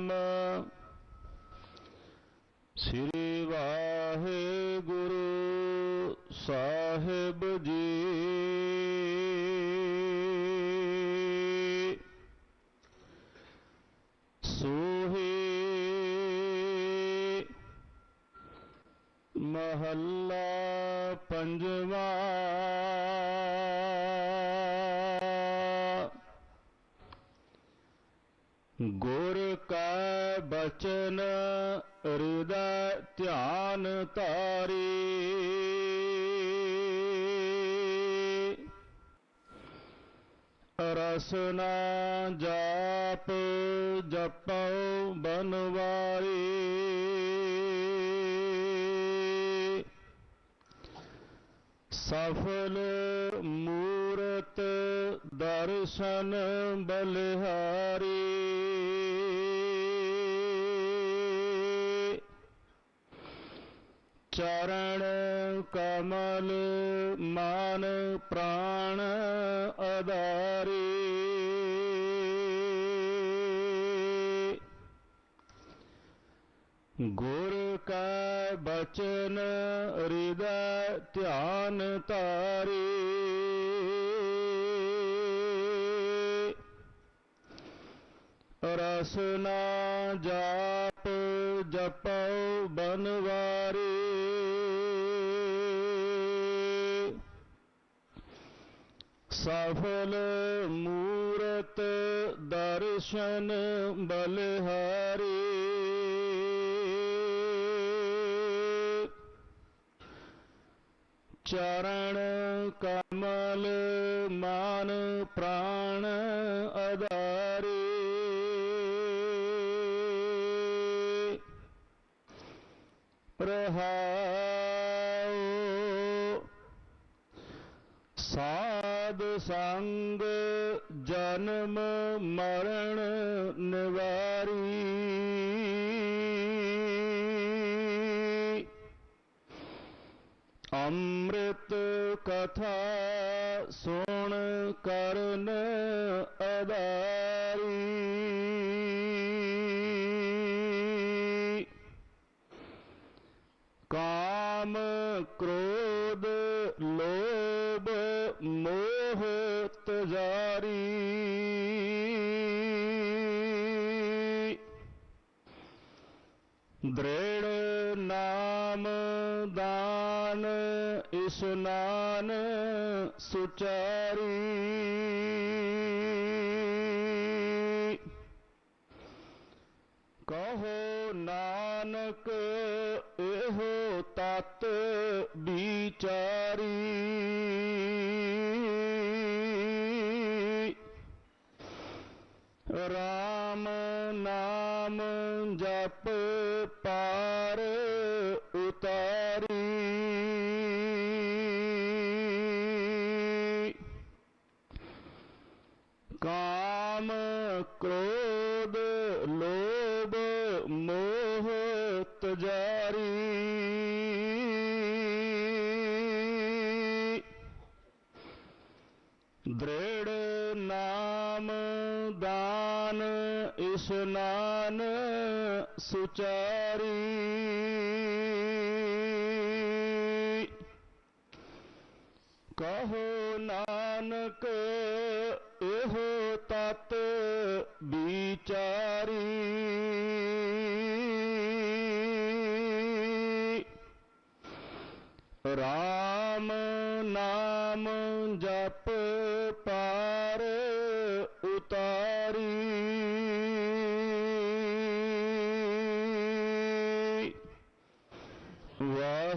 ਸਤਨਾਮ ਸ੍ਰੀ ਵਾਹਿਗੁਰੂ ਸਾਹਿਬ ਜੀ। ਸੋਹੇ ਮਹੱਲਾ ਪੰਜਵਾ। ਗੁਰ ਕਾ ਬਚਨ ਹਿਰਦੈ ਧਿਆਨ ਧਾਰੀ। ਰਸਨਾ ਜਾਪ ਜਪਉ ਬਨਵਾਰੀ। ਸਫਲ ਮੂਰਤ ਦਰਸ਼ਨ ਬਲਿਹਾਰੀ। ਚਰਨ ਕਮਲ ਮਾਨ ਪ੍ਰਾਣ ਅਦਾਰੀ ਗੁਰ ਕਾ ਬਚਨ ਹਿਰਦੈ ਧਿਆਨ ਧਾਰੀ। ਰਸਨਾ ਜਾਪ ਜਪਉ ਬਨਵਾਰੀ। ਸਫਲ ਮੂਰਤ ਦਰਸ਼ਨ ਬਲਿਹਾਰੀ। ਚਰਨ ਕਮਲ ਮਾਨ ਪ੍ਰਾਣ ਅਦਾਰੀ ਸਾ ਸਾਧ ਸੰਗ ਜਨਮ ਮਰਨ ਨਿਵਾਰੀ। ਅੰਮ੍ਰਿਤ ਕਥਾ ਸੁਣ ਕਰਨ ਅਦਾਰੀ ਕਾਮ ਕ੍ਰੋਧ ਲੋਭ ਮੋਹ ਤਜਾਰੀ ਦ੍ਰਿੜ ਨਾਮ ਦਾਨ ਇਸਨਾਨ ਸੁਚਾਰੀ। ਕਹੋ ਨਾਨਕ ਇਹੋ ਤਤ ਵਿਚਾਰੀ। ਰਾਮ ਨਾਮ ਜਪ ਪਾਰ ਉਤਾਰੀ। ਕਾਮ ਕ੍ਰੋਧ ਲੋਭ ਮੋਹ ਤਜਾਰੀ। ਦ੍ਰਿੜ ਨਾਮ ਦਾਨ ਇਸਨਾਨ ਸੁਚਾਰੀ। ਕਹੋ ਨਾਨਕ ਇਹੋ ਤਤ ਵਿਚਾਰੀ। ਰਾਮ ਨਾਮ ਜਪ ਪਾ